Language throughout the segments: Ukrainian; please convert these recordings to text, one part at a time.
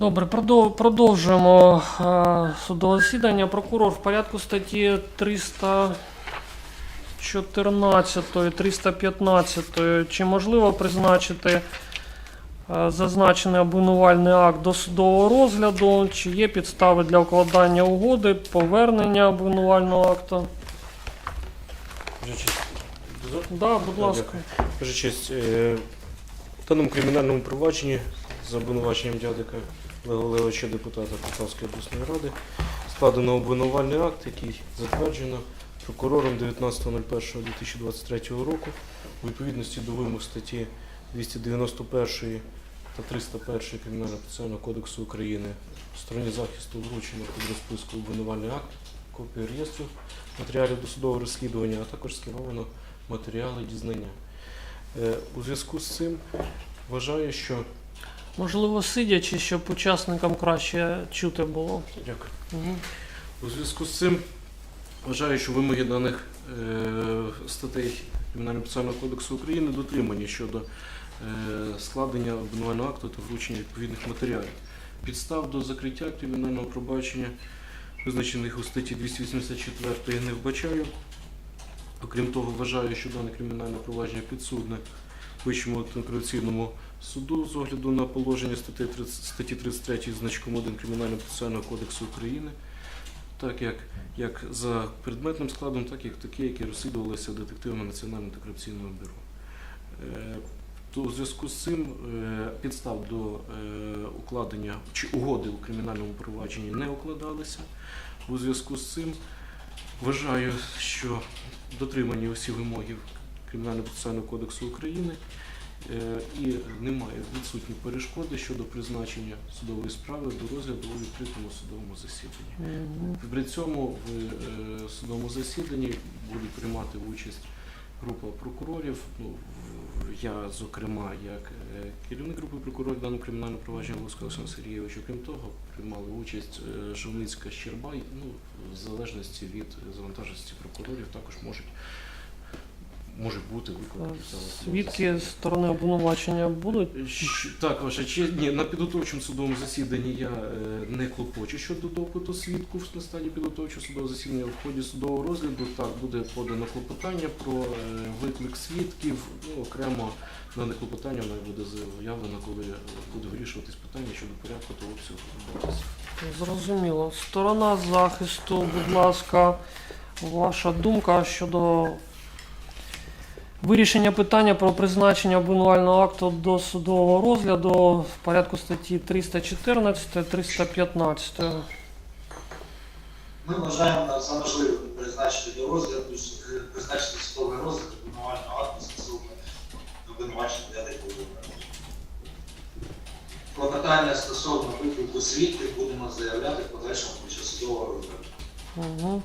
Добре, продов- продовжуємо е, судове засідання. Прокурор в порядку статті 314, 315. Чи можливо призначити е, зазначений обвинувальний акт до судового розгляду? Чи є підстави для укладання угоди, повернення обвинувального акту? Дозволь? Да, будь ласка. Честь. е, В даному кримінальному провадженні за обвинуваченням дядика Олега Олеговича, депутата Полтавської обласної ради, складено обвинувальний акт, який затверджено прокурором 19.01.2023 року у відповідності до вимог статті 291 та 301 Кримінального процесуального кодексу України. Стороні захисту вручено під розписку обвинувальний акт, копію реєстру матеріалів досудового розслідування, а також скеровано матеріали дізнання. Е, У зв'язку з цим вважаю, що Можливо, сидячи, щоб учасникам краще чути було. Дякую. Угу. У зв'язку з цим вважаю, що вимоги даних е, статей Кримінального процесуального кодексу України дотримані щодо е, складення обвинувального акту та вручення відповідних матеріалів. Підстав до закриття кримінального пробачення, визначених у статті 284 не вбачаю. Окрім того, вважаю, що дане кримінальне провадження підсудне Вищому антикорупційному суду з огляду на положення статті 30 статті 33 значком 1 Кримінального процесуального кодексу України, так як, як за предметним складом, так і такі, які розслідувалися детективами Національного антикорупційного бюро. Е, То у зв'язку з цим е, підстав до е, укладення чи угоди у кримінальному провадженні не укладалися. У зв'язку з цим вважаю, що дотримані усі вимоги Кримінального процесуального кодексу України е, і немає відсутні перешкоди щодо призначення судової справи до розгляду у відкритому судовому засіданні. При цьому в е, судовому засіданні будуть приймати участь група прокурорів. Ну, я, зокрема, як е, керівник групи прокурорів даного кримінального провадження Волоського Олександр Сергійович, окрім того, приймали участь Жовницька Щербай. Ну, в залежності від завантаженості прокурорів також можуть, можуть бути в залі судового Свідки з сторони обвинувачення будуть? Так, ваша честь. Ні, на підготовчому судовому засіданні я е, не клопочу щодо допиту свідку на стадії підготовчого судового засідання. В ході судового розгляду так буде подано клопотання про е, виклик свідків. Ну, окремо дане клопотання воно буде заявлено, коли буде вирішуватись питання щодо порядку обсягу доказів. Зрозуміло. Сторона захисту, будь ласка, ваша думка щодо вирішення питання про призначення обвинувального акту до судового розгляду в порядку статті 314 315. Ми вважаємо за можливе призначити до розгляду, призначити судовий розгляд обвинувального акту стосовно обвинувачення для такого. Клопотання стосовно виклику свідків будемо заявляти в подальшому під час судового розгляду. Угу.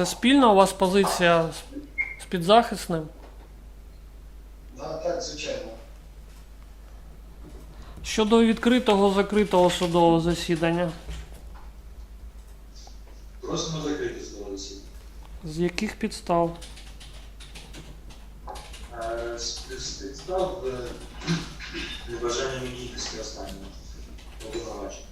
Це спільна у вас позиція з- підзахисним? Да, так, звичайно. Щодо відкритого закритого судового засідання, Просимо закрити судове засідання. з яких підстав? Е, з- з підстав е, небажання відійності останнього обвинувачення.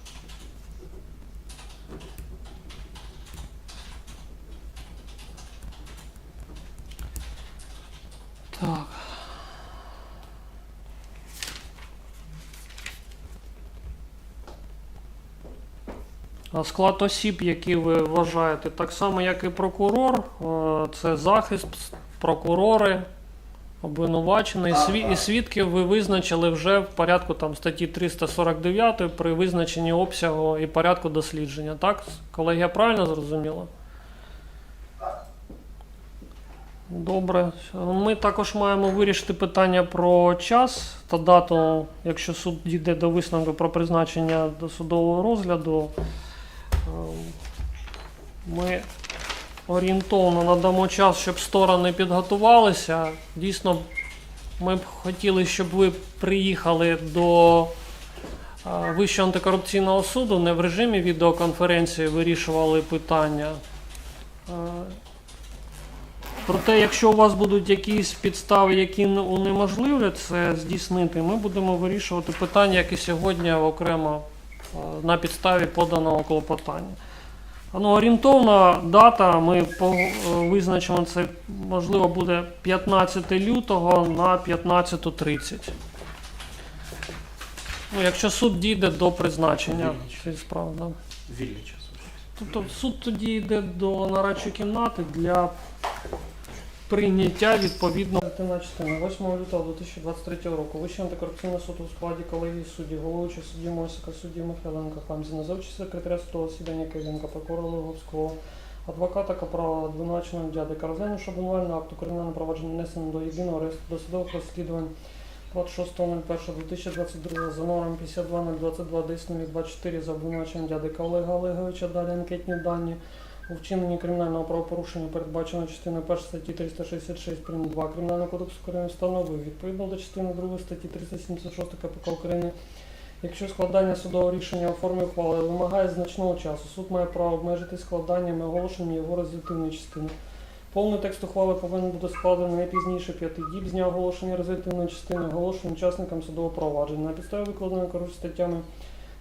Склад осіб, які ви вважаєте, так само, як і прокурор, е, це захист, прокурори, обвинувачений, і свідків ви визначили вже в порядку там, статті 349 при визначенні обсягу і порядку дослідження. Так, колеги, я правильно зрозуміла? Добре. Ми також маємо вирішити питання про час та дату, якщо суд дійде до висновку про призначення до судового розгляду. Ем, Ми орієнтовно надамо час, щоб сторони підготувалися. Дійсно, ми б хотіли, щоб ви приїхали до е, Вищого антикорупційного суду, не в режимі відеоконференції вирішували питання. Е, Проте, якщо у вас будуть якісь підстави, які унеможливлять це здійснити, ми будемо вирішувати питання, як і сьогодні окремо е, на підставі поданого клопотання. Ну, орієнтовна дата, ми е, визначимо це, можливо, буде 15 лютого на 15.30. Ну, якщо суд дійде до призначення цієї справи. Да. Вільний час. Тобто суд тоді йде до нарадчої кімнати для прийняття частини 8 лютого 2023 року. Вищий антикорупційний суд у складі колегії суддів, головуючий судді Мосика, судді Михайленка, Хамзіна, за секретаря судового засідання Києнка, прокурора Луговського, адвоката Капрала, обвинуваченого дядика, розглянувши обвинувальний акт у кримінальному провадженні внесено до єдиного реєстру досудових розслідувань 26.01.2022 за номером 52022 10 24 за обвинуваченням дядика Олега Олеговича, далі анкетні дані у вчиненні кримінального правопорушення, передбаченого частиною 1 статті 366 прим. 2 Кримінального кодексу України встановив відповідно до частини 2 статті 376 КПК України. Якщо складання судового рішення у формі ухвали вимагає значного часу, суд має право обмежити складанням і оголошенням його результативної частини. Повний текст ухвали повинен бути складений не пізніше п'яти діб з дня оголошення результативної частини, оголошення учасникам судового провадження. На підставі викладеної коруч статтями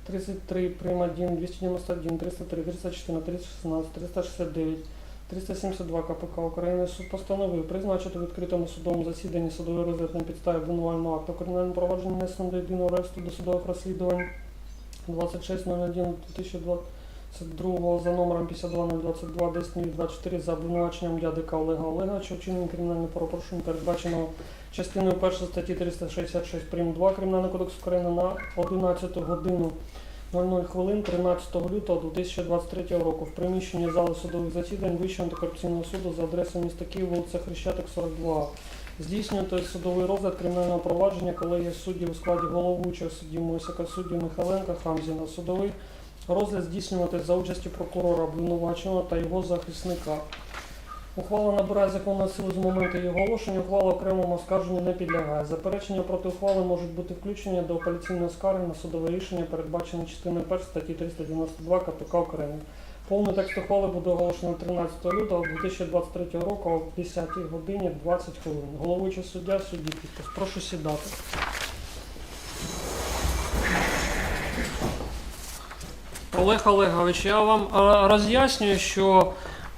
33 прим. 1, 291, 303, 304, 316, 369, 372 КПК України суд постановив призначити в відкритому судовому засіданні судовий розгляд на підставі обвинувального акту кримінального провадження внесено до єдиного реєстру досудових розслідувань 26.01 2022 за номером 52022 10 24 за обвинуваченням дядика Олега Олеговича вчинення кримінального правопорушення передбаченого частиною 1 статті 366 прим. 2 Кримінального кодексу України на 11 годину 00 хвилин 13 лютого 2023 року в приміщенні зали судових засідань Вищого антикорупційного суду за адресою міста Київ, вулиця Хрещатик, 42. Здійснювати судовий розгляд кримінального провадження колегії суддів у складі головуючого судді Мосика, судді Михайленка, Хамзіна. Судовий розгляд здійснювати за участі прокурора обвинуваченого та його захисника. Ухвала набирає законну силу з моменту її оголошення. Ухвала окремому оскарженню не підлягає. Заперечення проти ухвали можуть бути включені до апеляційної скарги на судове рішення, передбачене частиною 1 статті 392 КПК України. Повний текст ухвали буде оголошено 13 лютого 2023 року о 10 годині 20 хвилин. Головуючий суддя, судді підпис. Прошу сідати. Олег Олегович, я вам е, роз'яснюю, що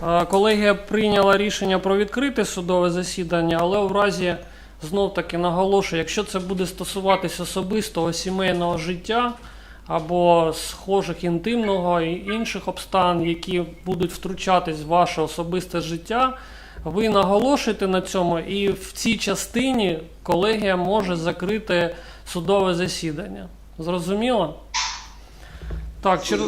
е, колегія прийняла рішення про відкрите судове засідання, але у разі знов таки наголошую, якщо це буде стосуватись особистого сімейного життя або схожих інтимного і інших обставин, які будуть втручатись в ваше особисте життя, ви наголошуєте на цьому, і в цій частині колегія може закрити судове засідання. Зрозуміло? Так, чер...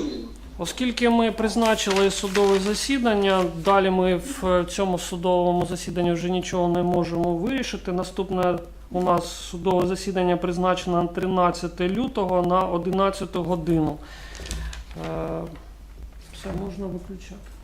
Оскільки ми призначили судове засідання, далі ми в цьому судовому засіданні вже нічого не можемо вирішити. Наступне у нас судове засідання призначено на 13 лютого на 11 годину. Е, Все можна виключати.